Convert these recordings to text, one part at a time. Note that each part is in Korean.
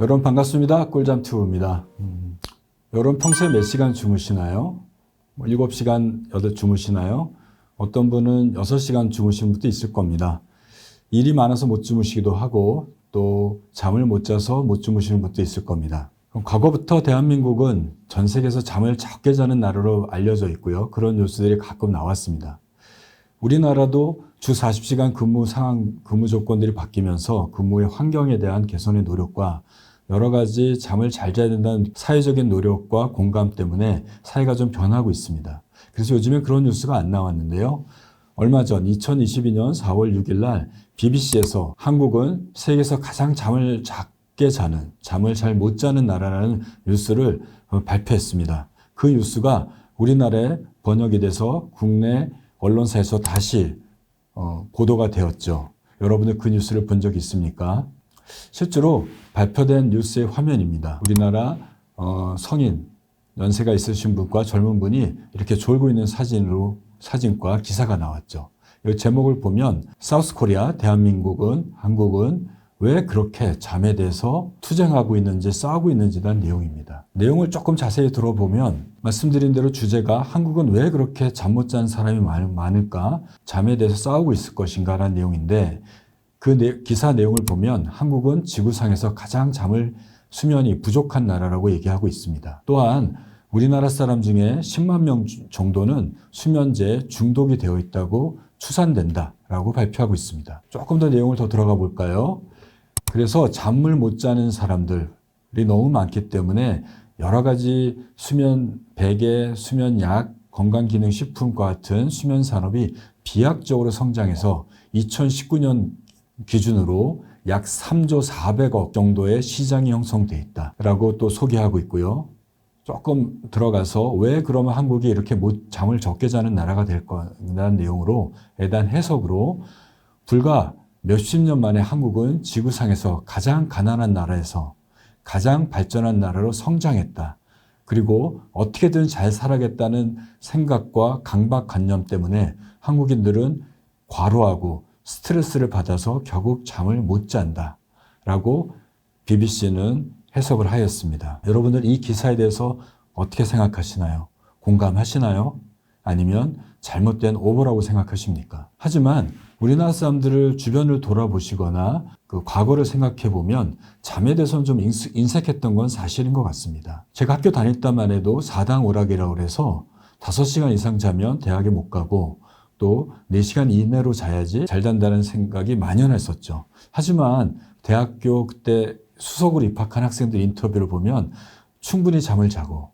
여러분 반갑습니다. 꿀잠 튜브입니다. 음, 여러분 평소에 몇 시간 주무시나요? 뭐 7시간, 8 주무시나요? 어떤 분은 6시간 주무시는 분도 있을 겁니다. 일이 많아서 못 주무시기도 하고 또 잠을 못 자서 못 주무시는 분도 있을 겁니다. 과거부터 대한민국은 전 세계에서 잠을 적게 자는 나라로 알려져 있고요. 그런 뉴스들이 가끔 나왔습니다. 우리나라도 주 40시간 근무 상황, 근무 조건들이 바뀌면서 근무의 환경에 대한 개선의 노력과 여러 가지 잠을 잘 자야 된다는 사회적인 노력과 공감 때문에 사회가 좀 변하고 있습니다. 그래서 요즘에 그런 뉴스가 안 나왔는데요. 얼마 전 2022년 4월 6일 날 BBC에서 한국은 세계에서 가장 잠을 작게 자는, 잠을 잘 못 자는 나라라는 뉴스를 어, 발표했습니다. 그 뉴스가 우리나라에 번역이 돼서 국내 언론사에서 다시 어, 보도가 되었죠. 여러분들 그 뉴스를 본 적 있습니까? 실제로 발표된 뉴스의 화면입니다. 우리나라 어, 성인 연세가 있으신 분과 젊은 분이 이렇게 졸고 있는 사진으로 사진과 기사가 나왔죠. 이 제목을 보면 사우스 코리아 대한민국은 한국은 왜 그렇게 잠에 대해서 투쟁하고 있는지 싸우고 있는지에 대한 내용입니다. 내용을 조금 자세히 들어보면 말씀드린 대로 주제가 한국은 왜 그렇게 잠못 자는 사람이 많- 많을까? 잠에 대해서 싸우고 있을 것인가 라는 내용인데 그 내- 기사 내용을 보면 한국은 지구상에서 가장 잠을 수면이 부족한 나라라고 얘기하고 있습니다. 또한 우리나라 사람 중에 10만 명 주- 정도는 수면제에 중독이 되어 있다고 추산된다라고 발표하고 있습니다. 조금 더 내용을 더 들어가 볼까요? 그래서 잠을 못 자는 사람들이 너무 많기 때문에 여러 가지 수면 베개, 수면 약, 건강기능식품과 같은 수면 산업이 비약적으로 성장해서 2019년 기준으로 약 3조 400억 정도의 시장이 형성돼 있다라고 또 소개하고 있고요. 조금 들어가서 왜 그러면 한국이 이렇게 못 잠을 적게 자는 나라가 될 거라는 내용으로 대한 해석으로 불과 몇십 년 만에 한국은 지구상에서 가장 가난한 나라에서 가장 발전한 나라로 성장했다. 그리고 어떻게든 잘 살아겠다는 생각과 강박관념 때문에 한국인들은 과로하고 스트레스를 받아서 결국 잠을 못 잔다. 라고 BBC는 해석을 하였습니다. 여러분들 이 기사에 대해서 어떻게 생각하시나요? 공감하시나요? 아니면 잘못된 오보라고 생각하십니까? 하지만 우리나라 사람들을 주변을 돌아보시거나 그 과거를 생각해 보면 잠에 대해서는 좀 인색했던 건 사실인 것 같습니다. 제가 학교 다닐 때만 해도 사당 오락이라고 그래서 5시간 이상 자면 대학에 못 가고 또 4시간 이내로 자야지 잘 잔다는 생각이 만연했었죠. 하지만 대학교 그때 수석으로 입학한 학생들 인터뷰를 보면 충분히 잠을 자고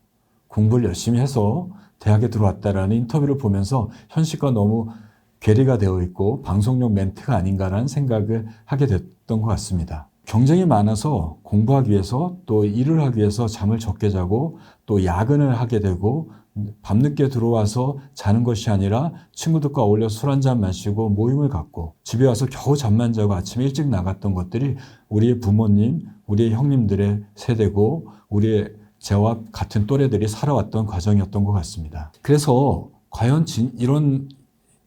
공부를 열심히 해서 대학에 들어왔다라는 인터뷰를 보면서 현실과 너무 괴리가 되어 있고 방송용 멘트가 아닌가라는 생각을 하게 됐던 것 같습니다. 경쟁이 많아서 공부하기 위해서 또 일을 하기 위해서 잠을 적게 자고 또 야근을 하게 되고 밤늦게 들어와서 자는 것이 아니라 친구들과 어울려 술 한잔 마시고 모임을 갖고 집에 와서 겨우 잠만 자고 아침에 일찍 나갔던 것들이 우리의 부모님, 우리의 형님들의 세대고 우리의 저와 같은 또래들이 살아왔던 과정이었던 것 같습니다. 그래서 과연 진- 이런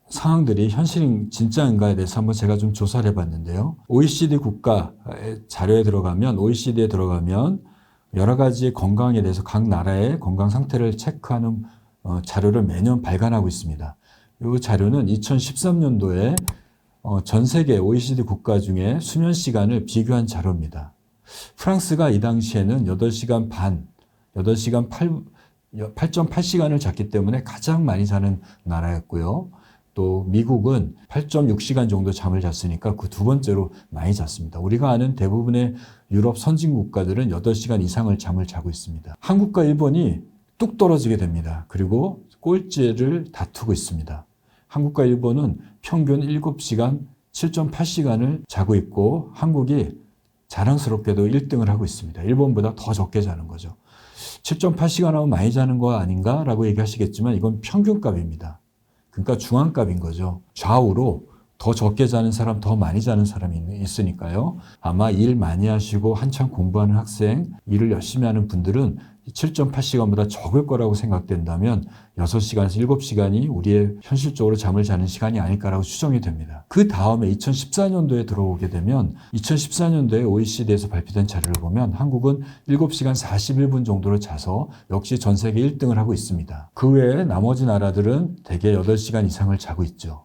상황들이 현실인 진짜인가에 대해서 한번 제가 좀 조사를 해봤는데요. OECD 국가의 자료에 들어가면 OECD에 들어가면 여러 가지 건강에 대해서 각 나라의 건강 상태를 체크하는 어, 자료를 매년 발간하고 있습니다. 이 자료는 2013년도에 어, 전 세계 OECD 국가 중에 수면 시간을 비교한 자료입니다. 프랑스가 이 당시에는 8시간 반, 8시간 8, 8.8시간을 잤기 때문에 가장 많이 자는 나라였고요. 또 미국은 8.6시간 정도 잠을 잤으니까 그 두 번째로 많이 잤습니다. 우리가 아는 대부분의 유럽 선진 국가들은 8시간 이상을 잠을 자고 있습니다. 한국과 일본이 뚝 떨어지게 됩니다. 그리고 꼴찌를 다투고 있습니다. 한국과 일본은 평균 7시간 7.8시간을 자고 있고 한국이 자랑스럽게도 1등을 하고 있습니다. 일본보다 더 적게 자는 거죠. 7.8시간 하면 많이 자는 거 아닌가라고 얘기하시겠지만 이건 평균값입니다. 그러니까 중앙값인 거죠. 좌우로 더 적게 자는 사람, 더 많이 자는 사람이 있- 있으니까요. 아마 일 많이 하시고 한참 공부하는 학생, 일을 열심히 하는 분들은 7.8시간보다 적을 거라고 생각된다면 6시간에서 7시간이 우리의 현실적으로 잠을 자는 시간이 아닐까라고 추정이 됩니다. 그 다음에 2014년도에 들어오게 되면 2014년도에 OECD에서 발표된 자료를 보면 한국은 7시간 41분 정도를 자서 역시 전 세계 1등을 하고 있습니다. 그 외에 나머지 나라들은 대개 8시간 이상을 자고 있죠.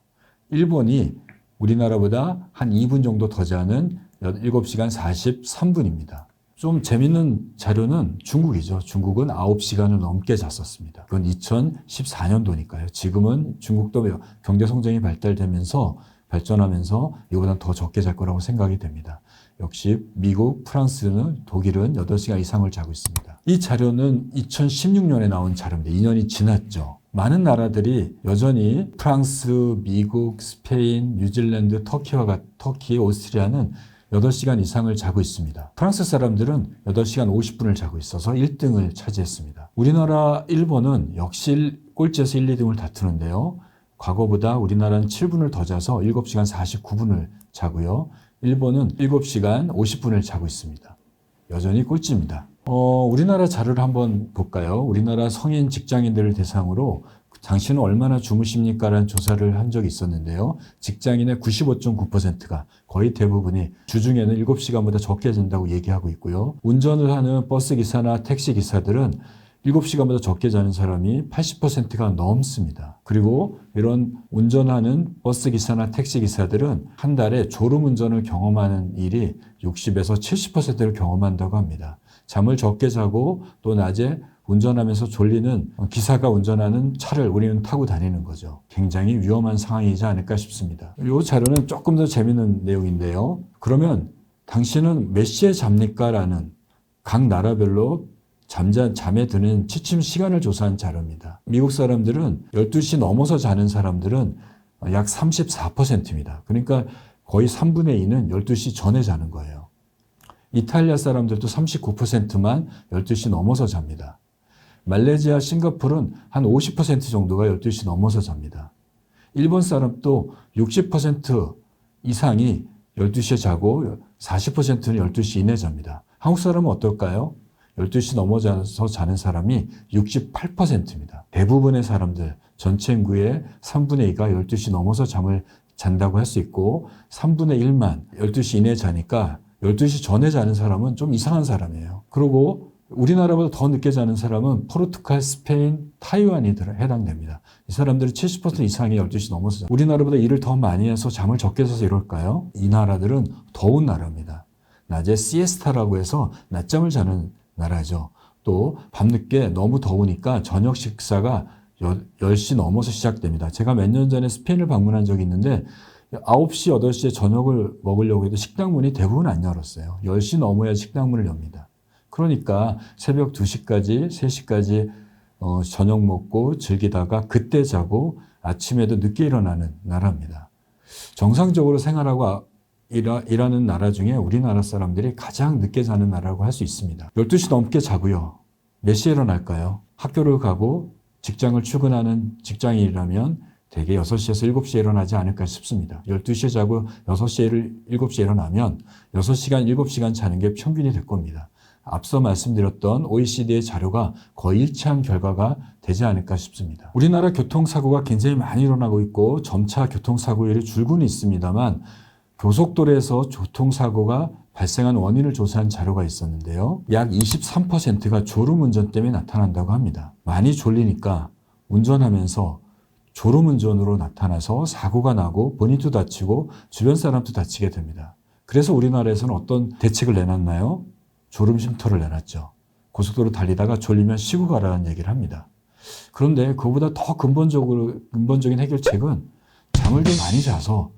일본이 우리나라보다 한 2분 정도 더 자는 7시간 43분입니다. 좀 재밌는 자료는 중국이죠. 중국은 9시간을 넘게 잤었습니다. 그건 2014년도니까요. 지금은 중국도 경제 성장이 발달되면서 발전하면서 이보다 더 적게 잘 거라고 생각이 됩니다. 역시 미국, 프랑스는 독일은 8시간 이상을 자고 있습니다. 이 자료는 2016년에 나온 자료인데 2년이 지났죠. 많은 나라들이 여전히 프랑스, 미국, 스페인, 뉴질랜드, 터키와 같, 터키, 오스트리아는 8시간 이상을 자고 있습니다. 프랑스 사람들은 8시간 50분을 자고 있어서 1등을 차지했습니다. 우리나라, 일본은 역시 꼴찌에서 1, 2등을 다투는데요. 과거보다 우리나라는 7분을 더 자서 7시간 49분을 자고요. 일본은 7시간 50분을 자고 있습니다. 여전히 꼴찌입니다. 어, 우리나라 자료를 한번 볼까요? 우리나라 성인 직장인들을 대상으로 당신은 얼마나 주무십니까? 라는 조사를 한 적이 있었는데요. 직장인의 95.9%가 거의 대부분이 주중에는 7시간보다 적게 잔다고 얘기하고 있고요. 운전을 하는 버스 기사나 택시 기사들은 7시간보다 적게 자는 사람이 80%가 넘습니다. 그리고 이런 운전하는 버스 기사나 택시 기사들은 한 달에 졸음 운전을 경험하는 일이 60에서 70%를 경험한다고 합니다. 잠을 적게 자고 또 낮에 운전하면서 졸리는 기사가 운전하는 차를 우리는 타고 다니는 거죠. 굉장히 위험한 상황이지 않을까 싶습니다. 이 자료는 조금 더 재밌는 내용인데요. 그러면 당신은 몇 시에 잡니까? 라는 각 나라별로 잠자, 잠에 드는 취침 시간을 조사한 자료입니다. 미국 사람들은 12시 넘어서 자는 사람들은 약 34%입니다. 그러니까 거의 3분의 2는 12시 전에 자는 거예요. 이탈리아 사람들도 39%만 12시 넘어서 잡니다. 말레이시아, 싱가포르는 한50% 정도가 12시 넘어서 잡니다. 일본 사람도 60% 이상이 12시에 자고 40%는 12시 이내 잡니다. 한국 사람은 어떨까요? 12시 넘어져서 자는 사람이 68%입니다. 대부분의 사람들, 전체 인구의 3분의 2가 12시 넘어서 잠을 잔다고 할 수 있고 3분의 1만 12시 이내에 자니까 12시 전에 자는 사람은 좀 이상한 사람이에요. 그리고 우리나라보다 더 늦게 자는 사람은 포르투갈, 스페인, 타이완이 해당됩니다. 이 사람들이 70% 이상이 12시 넘어서 자. 우리나라보다 일을 더 많이 해서 잠을 적게 자서 이럴까요? 이 나라들은 더운 나라입니다. 낮에 시에스타라고 해서 낮잠을 자는 나라죠. 또 밤늦게 너무 더우니까 저녁 식사가 10시 넘어서 시작됩니다. 제가 몇 년 전에 스페인을 방문한 적이 있는데 9시, 8시에 저녁을 먹으려고 해도 식당 문이 대부분 안 열었어요. 10시 넘어야 식당 문을 엽니다. 그러니까 새벽 2시까지, 3시까지 어, 저녁 먹고 즐기다가 그때 자고 아침에도 늦게 일어나는 나라입니다. 정상적으로 생활하고 일하, 일하는 나라 중에 우리나라 사람들이 가장 늦게 자는 나라라고 할 수 있습니다. 12시 넘게 자고요. 몇 시에 일어날까요? 학교를 가고 직장을 출근하는 직장인이라면 대개 6시에서 7시에 일어나지 않을까 싶습니다. 12시에 자고 6시에 7시에 일어나면 6시간, 7시간 자는 게 평균이 될 겁니다. 앞서 말씀드렸던 OECD의 자료가 거의 일치한 결과가 되지 않을까 싶습니다. 우리나라 교통사고가 굉장히 많이 일어나고 있고 점차 교통사고율이 줄고는 있습니다만 교속도로에서 교통사고가 발생한 원인을 조사한 자료가 있었는데요. 약 23%가 졸음 운전 때문에 나타난다고 합니다. 많이 졸리니까 운전하면서 졸음운전으로 나타나서 사고가 나고 본인도 다치고 주변 사람도 다치게 됩니다. 그래서 우리나라에서는 어떤 대책을 내놨나요? 졸음 쉼터를 내놨죠. 고속도로 달리다가 졸리면 쉬고 가라는 얘기를 합니다. 그런데 그보다 더 근본적으로 근본적인 해결책은 잠을 좀 많이 자서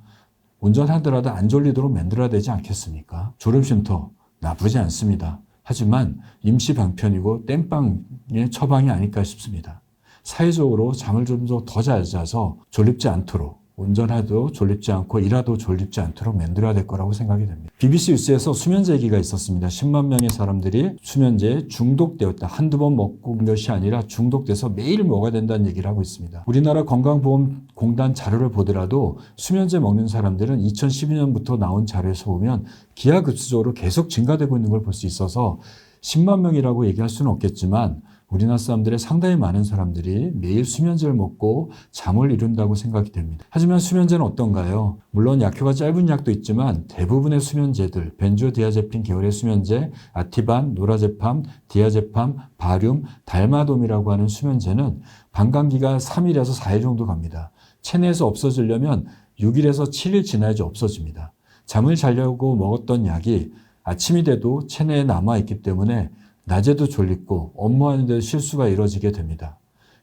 운전하더라도 안 졸리도록 만들어야 되지 않겠습니까? 졸음 쉼터 나쁘지 않습니다. 하지만 임시 방편이고 땜빵의 처방이 아닐까 싶습니다. 사회적으로 잠을 좀 더 잘 자서 졸립지 않도록 운전해도 졸립지 않고 일하도 졸립지 않도록 만들어야 될 거라고 생각이 됩니다. BBC 뉴스에서 수면제 얘기가 있었습니다. 10만 명의 사람들이 수면제에 중독되었다. 한두 번 먹고 것이 아니라 중독돼서 매일 먹어야 된다는 얘기를 하고 있습니다. 우리나라 건강보험공단 자료를 보더라도 수면제 먹는 사람들은 2012년부터 나온 자료에서 보면 기하급수적으로 계속 증가되고 있는 걸 볼 수 있어서 10만 명이라고 얘기할 수는 없겠지만 우리나라 사람들의 상당히 많은 사람들이 매일 수면제를 먹고 잠을 이룬다고 생각이 됩니다. 하지만 수면제는 어떤가요? 물론 약효가 짧은 약도 있지만 대부분의 수면제들, 벤조디아제핀 계열의 수면제, 아티반, 노라제팜, 디아제팜, 바륨, 달마돔이라고 하는 수면제는 방광기가 3일에서 4일 정도 갑니다. 체내에서 없어지려면 6일에서 7일 지나야지 없어집니다. 잠을 자려고 먹었던 약이 아침이 돼도 체내에 남아있기 때문에 낮에도 졸립고 업무하는데 실수가 이뤄지게 됩니다.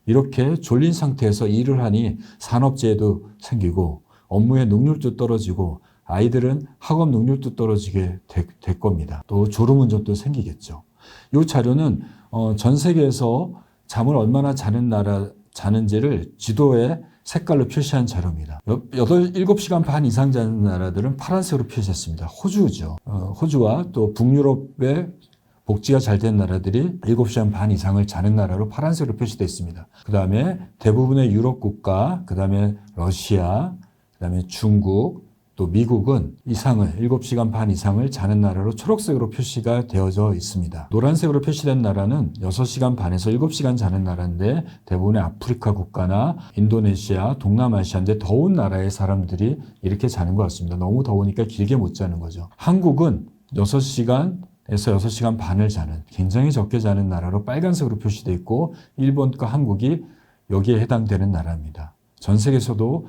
이렇게 졸린 상태에서 일을 하니 산업재해도 생기고 업무의 능률도 떨어지고 아이들은 학업 능률도 떨어지게 될, 될 겁니다. 또 졸음운전도 생기겠죠. 이 자료는 어, 전 세계에서 잠을 얼마나 자는 나라 자는지를 지도에 색깔로 표시한 자료입니다. 8, 7시간 반 이상 자는 나라들은 파란색으로 표시했습니다. 호주죠. 어, 호주와 또 북유럽의 복지가 잘 된 나라들이 7시간 반 이상을 자는 나라로 파란색으로 표시되어 있습니다. 그 다음에 대부분의 유럽 국가, 그 다음에 러시아, 그 다음에 중국, 또 미국은 이상을 7시간 반 이상을 자는 나라로 초록색으로 표시가 되어져 있습니다. 노란색으로 표시된 나라는 6시간 반에서 7시간 자는 나라인데 대부분의 아프리카 국가나 인도네시아, 동남아시아인데 더운 나라의 사람들이 이렇게 자는 것 같습니다. 너무 더우니까 길게 못 자는 거죠. 한국은 6시간 에서 6시간 반을 자는 굉장히 적게 자는 나라로 빨간색으로 표시되어 있고 일본과 한국이 여기에 해당되는 나라입니다. 전 세계에서도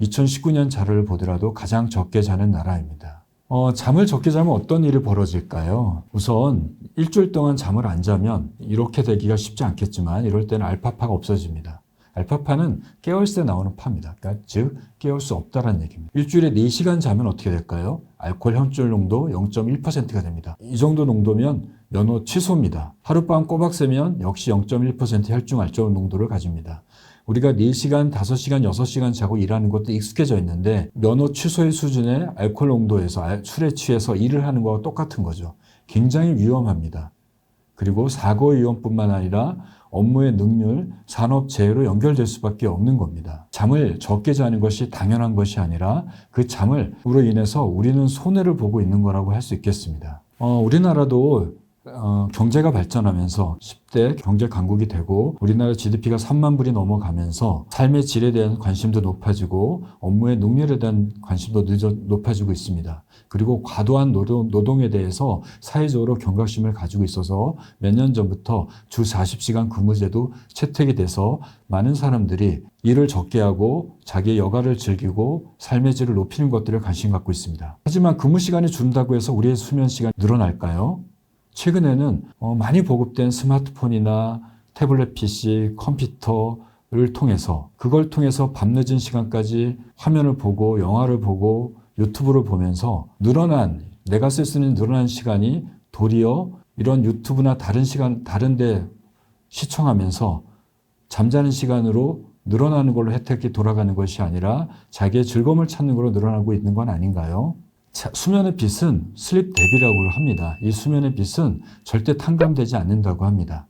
2019년 자료를 보더라도 가장 적게 자는 나라입니다. 어, 잠을 적게 자면 어떤 일이 벌어질까요? 우선 일주일 동안 잠을 안 자면 이렇게 되기가 쉽지 않겠지만 이럴 때는 알파파가 없어집니다. 알파파는 깨어있을 때 나오는 파입니다. 그러니까 즉 깨울 수 없다는 얘기입니다. 일주일에 4시간 자면 어떻게 될까요? 알코올 혐줄 농도 0.1%가 됩니다. 이 정도 농도면 면허 취소입니다. 하룻밤 꼬박 새면 역시 0.1% 혈중 알코올 농도를 가집니다. 우리가 4시간, 5시간, 6시간 자고 일하는 것도 익숙해져 있는데 면허 취소의 수준의 알코올 농도에서 술에 취해서 일을 하는 거와 똑같은 거죠. 굉장히 위험합니다. 그리고 사고 위험뿐만 아니라 업무의 능률, 산업 재해로 연결될 수밖에 없는 겁니다. 잠을 적게 자는 것이 당연한 것이 아니라 그 잠을으로 인해서 우리는 손해를 보고 있는 거라고 할 수 있겠습니다. 어, 우리나라도 어, 경제가 발전하면서 10대 경제 강국이 되고 우리나라 GDP가 3만 불이 넘어가면서 삶의 질에 대한 관심도 높아지고 업무의 능률에 대한 관심도 늦어, 높아지고 있습니다. 그리고 과도한 노동, 노동에 대해서 사회적으로 경각심을 가지고 있어서 몇 년 전부터 주 40시간 근무제도 채택이 돼서 많은 사람들이 일을 적게 하고 자기의 여가를 즐기고 삶의 질을 높이는 것들을 관심 갖고 있습니다. 하지만 근무 시간이 준다고 해서 우리의 수면 시간이 늘어날까요? 최근에는 어, 많이 보급된 스마트폰이나 태블릿 PC, 컴퓨터를 통해서 그걸 통해서 밤늦은 시간까지 화면을 보고 영화를 보고 유튜브를 보면서 늘어난 내가 쓸 수 있는 늘어난 시간이 도리어 이런 유튜브나 다른 시간 다른데 시청하면서 잠자는 시간으로 늘어나는 걸로 혜택이 돌아가는 것이 아니라 자기의 즐거움을 찾는 걸로 늘어나고 있는 건 아닌가요? 수면의 빛은 슬립 대비라고 합니다. 이 수면의 빛은 절대 탕감되지 않는다고 합니다.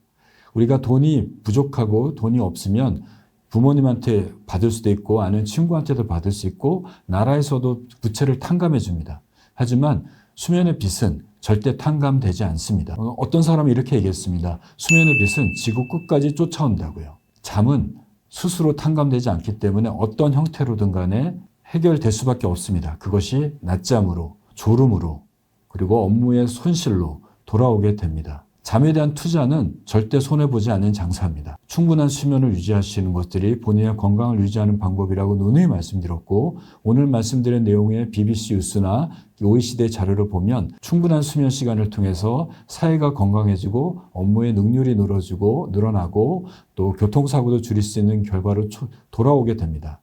우리가 돈이 부족하고 돈이 없으면 부모님한테 받을 수도 있고 아는 친구한테도 받을 수 있고 나라에서도 부채를 탕감해 줍니다. 하지만 수면의 빛은 절대 탕감되지 않습니다. 어, 어떤 사람이 이렇게 얘기했습니다. 수면의 빛은 지구 끝까지 쫓아온다고요. 잠은 스스로 탕감되지 않기 때문에 어떤 형태로든 간에 해결될 수밖에 없습니다. 그것이 낮잠으로, 졸음으로, 그리고 업무의 손실로 돌아오게 됩니다. 잠에 대한 투자는 절대 손해보지 않는 장사입니다. 충분한 수면을 유지하시는 것들이 본인의 건강을 유지하는 방법이라고 누누이 말씀드렸고 오늘 말씀드린 내용의 BBC 뉴스나 OECD 자료를 보면 충분한 수면 시간을 통해서 사회가 건강해지고 업무의 능률이 늘어지고 늘어나고 또 교통사고도 줄일 수 있는 결과로 돌아오게 됩니다.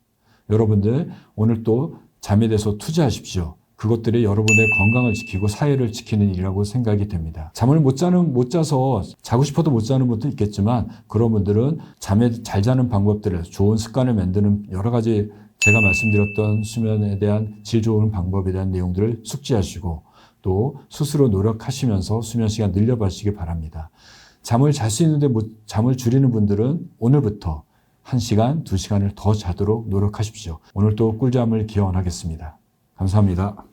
여러분들 오늘 또 잠에 대해서 투자하십시오. 그것들이 여러분의 건강을 지키고 사회를 지키는 일이라고 생각이 됩니다. 잠을 못 자는 못 자서 자고 싶어도 못 자는 분도 있겠지만 그런 분들은 잠에 잘 자는 방법들을 좋은 습관을 만드는 여러 가지 제가 말씀드렸던 수면에 대한 질 좋은 방법에 대한 내용들을 숙지하시고 또 스스로 노력하시면서 수면 시간 늘려 봐시기 바랍니다. 잠을 잘 수 있는데 못, 잠을 줄이는 분들은 오늘부터 1시간, 2시간을 더 자도록 노력하십시오. 오늘도 꿀잠을 기원하겠습니다. 감사합니다.